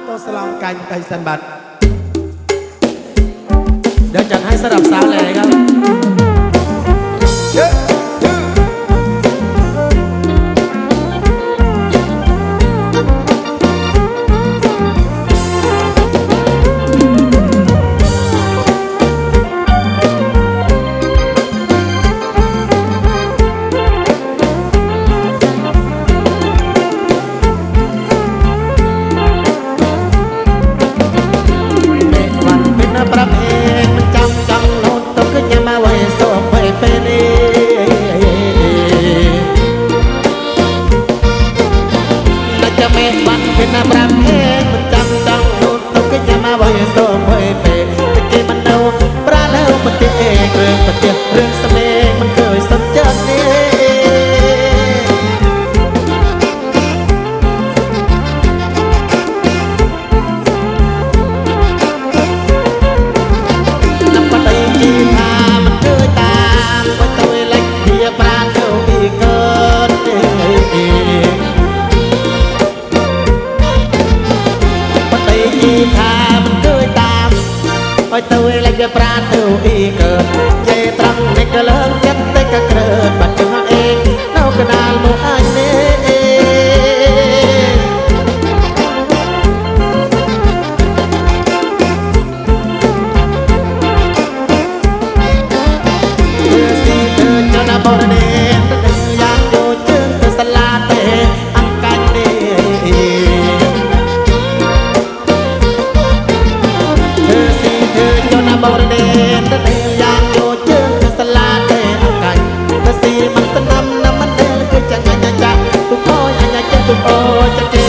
atau selangkah Kaisan Bat เดี๋ยวจัดให้สลับสาวแหล่ครับ Oi tão ele é prato. โอจะเจ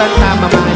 สั้นตามมา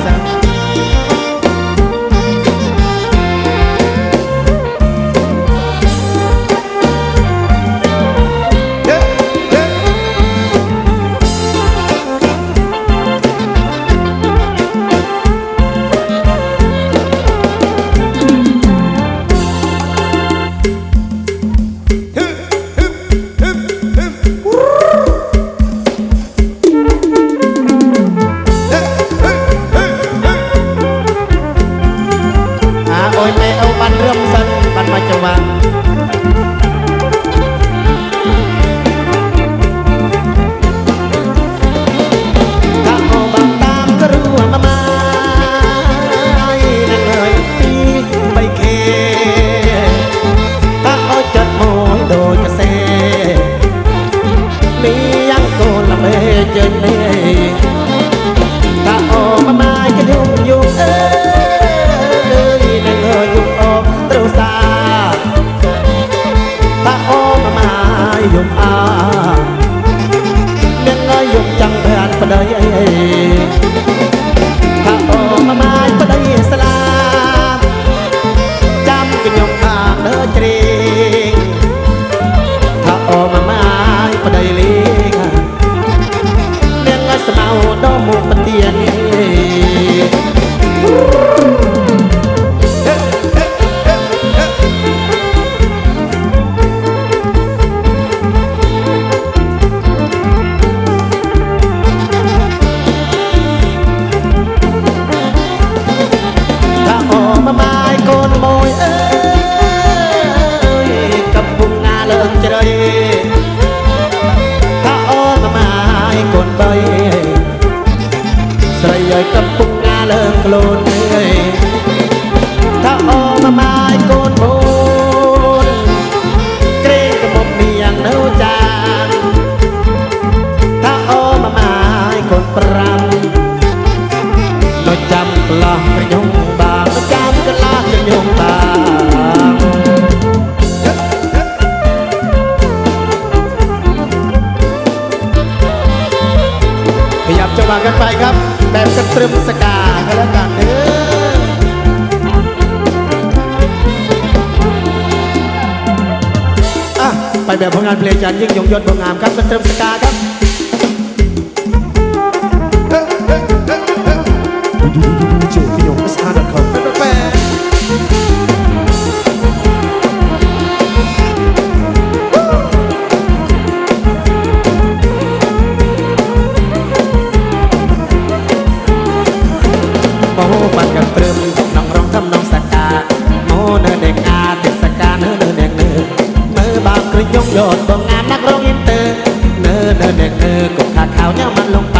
ตะปุกนาเลิงกลูน ไปแบบผลงานเพลงจันยิ่งยงยศผลงามครับเติมสกาครับดูดูดูดูเจพี่ยงสกาดอทคอม ยงโยดบ่งงามนักร้องอินเตอร์เนอเนอเด็กเนอกบขาขาวเนี่ยมันลงไป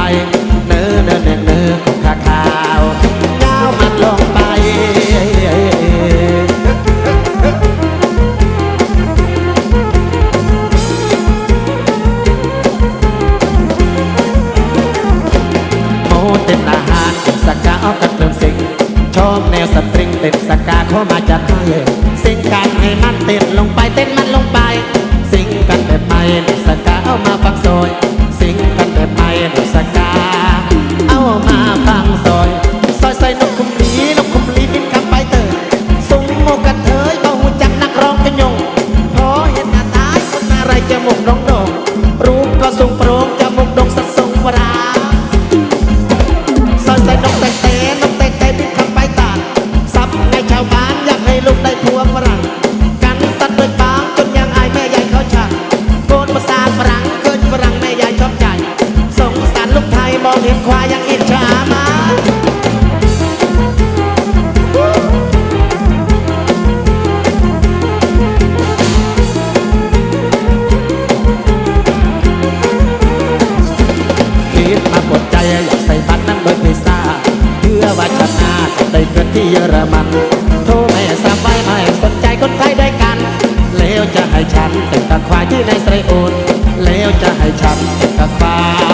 จมูกน้องดอก เยอรมันโทรไม่สบายไม่สนใจคนไข้ด้วยกัน แล้วจะให้ฉันเป็นตะควายที่ในไซโอนแล้วจะให้ฉันเป็นตะควาย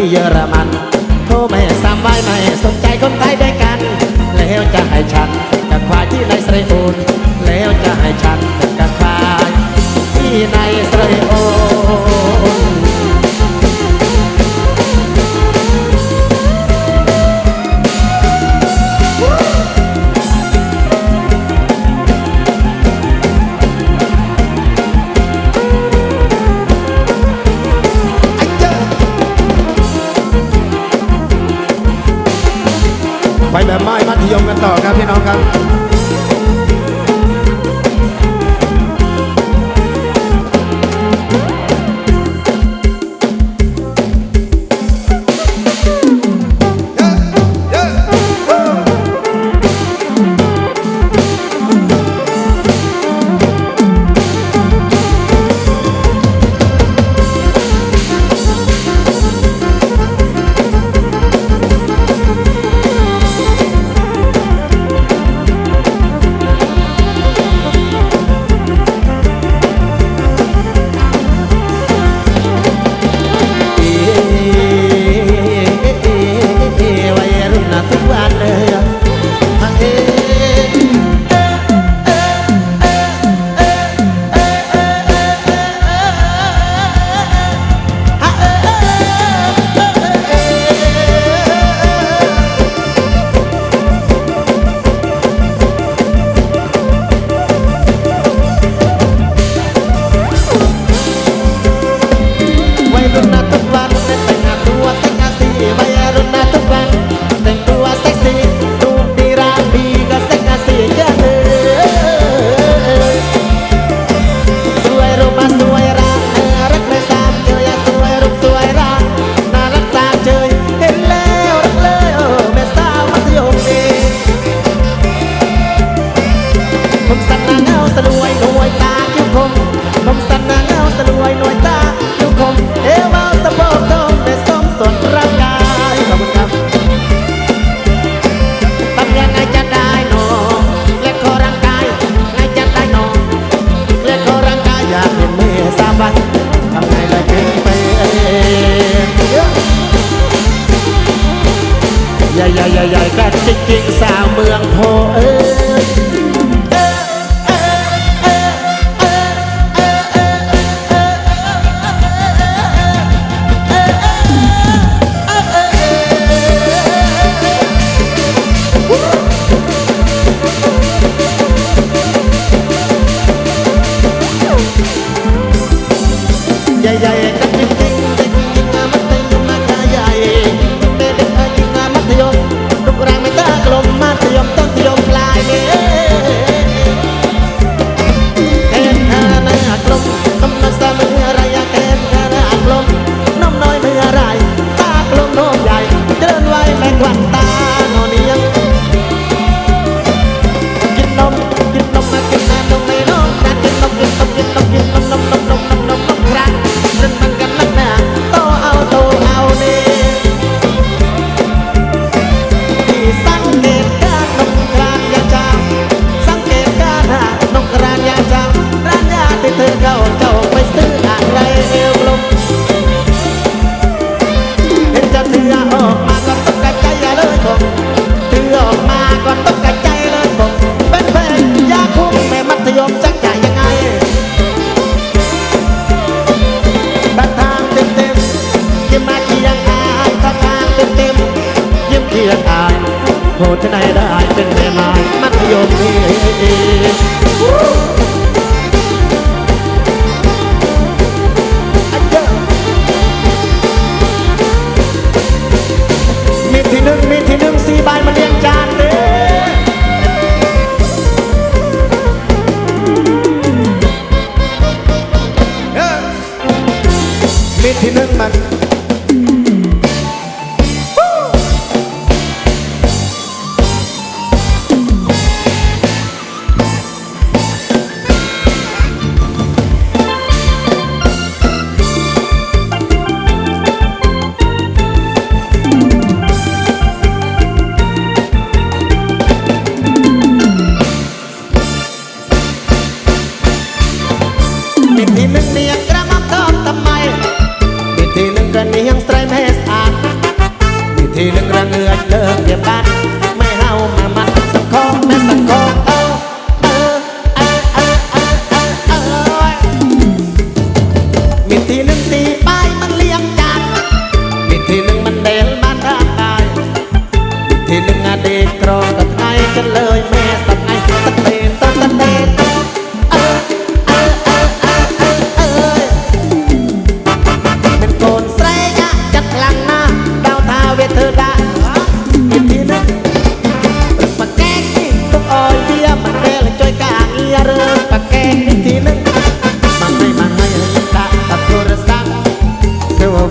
ที่เยอรมัน ไปแบบไม้มัธยมกันต่อครับพี่น้องครับ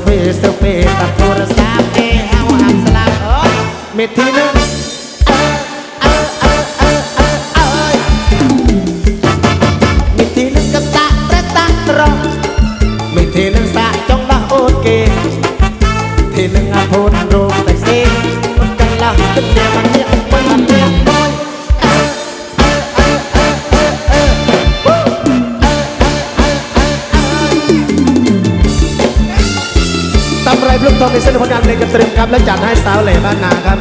fez, seu peito, a flor, essa terra, o um rato, lá, ó. Metendo าวเหล่บ้านนาครับ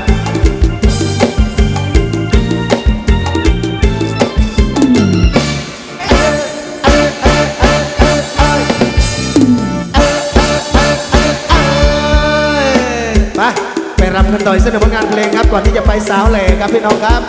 ไปไปรำกันต่อยเสนอผลงานเพลงครับ ก่อนที่จะไปสาวเหล่ครับพี่น้องครับ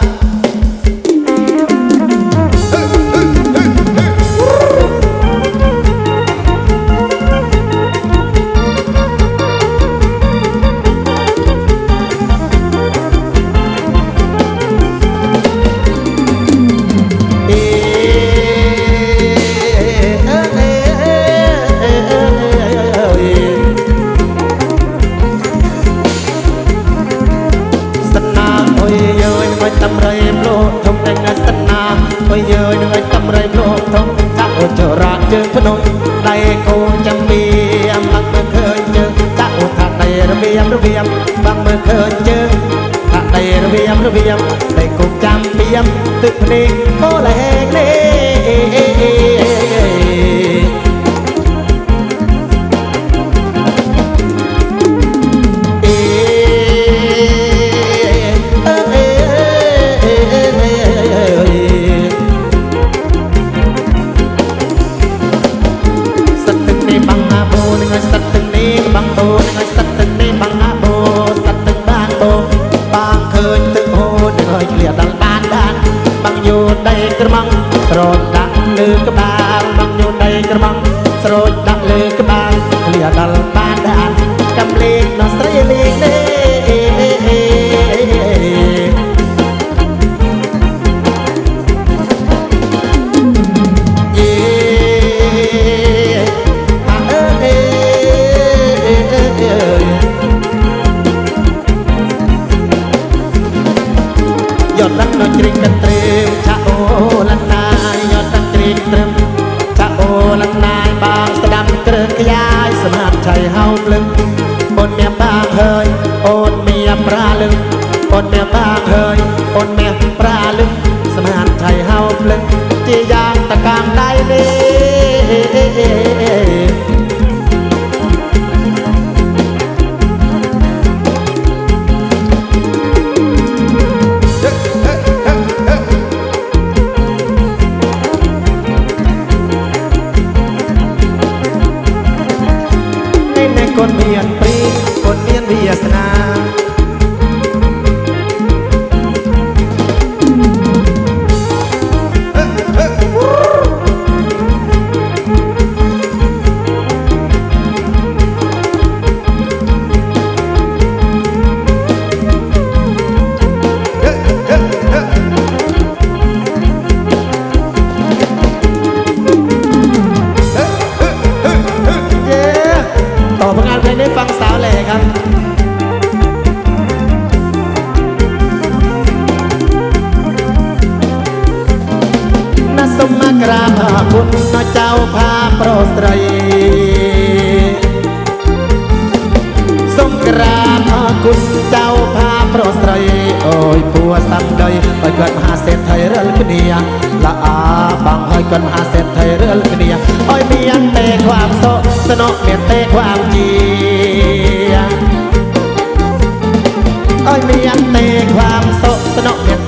ตึกเพลงก็แหลกเล ត់ឡើងដល់ជ្រេកកន្ទ្រេមចាក់អូលណាយយត់ដល់ជ្រេកត្រឹមចាក់អូលណាយបានស្ដាប់ក្រឹកយ៉ាយស្មាតឆៃហោមលឹងអូនអ្នកបានហើយអូនមានប្រាលឹងអូនអ្នកបានហើយអូនមានប្រាលឹងស្មាតឆៃហោមលឹងជាយ៉ាងតកម្មដៃនេះ គុណមានព្រីគុណមានវាសនា កក្រាបអរគុណណាចៅផាប្រុសស្រីសូមក្រាបអរគុណចៅផាប្រុសស្រីអូយពួរសំដីឲ្យគាត់មហាសេដ្ឋីរិលគ្នាល្អបងឲ្យគាត់មហាសេដ្ឋីរិលគ្នាឲ្យមានតែความសុខស្នុកមានតែความជា ឲ្យមានតែความសុខស្នុកមាន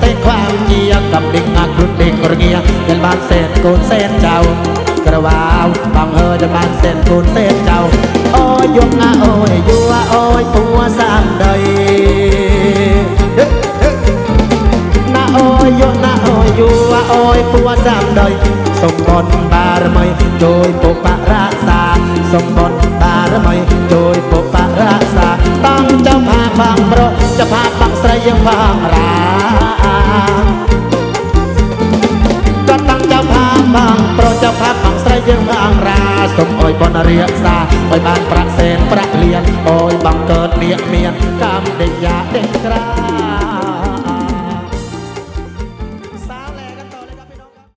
តែความ ដំដេកអាគ្រុតដេកក្រងារដែលបានសែនកូនសែនចៅក្រវ៉ាវបងអើយដែលបានសែនកូនសែនចៅអូយយំណាអូយយួរអូយពួសាំដីណាអូយយំណាអូយយួរអូយពួសាំដីសូមបុណ្យបារមីជួយពុកបរក្សាសូមបុណ្យបារមីជួយពុកបរក្សាតាំងចាំផាកបងប្រុសចាំផាកបងស្រីយើងបងរា ចង់ផាត់អងស្រីយើងមើលអងរាសុំអុយបនរាសាអុយបានប្រាក់សេនប្រាក់លៀនអុយបងកើតនាគមានកម្មដេយ៉ាដេក្រា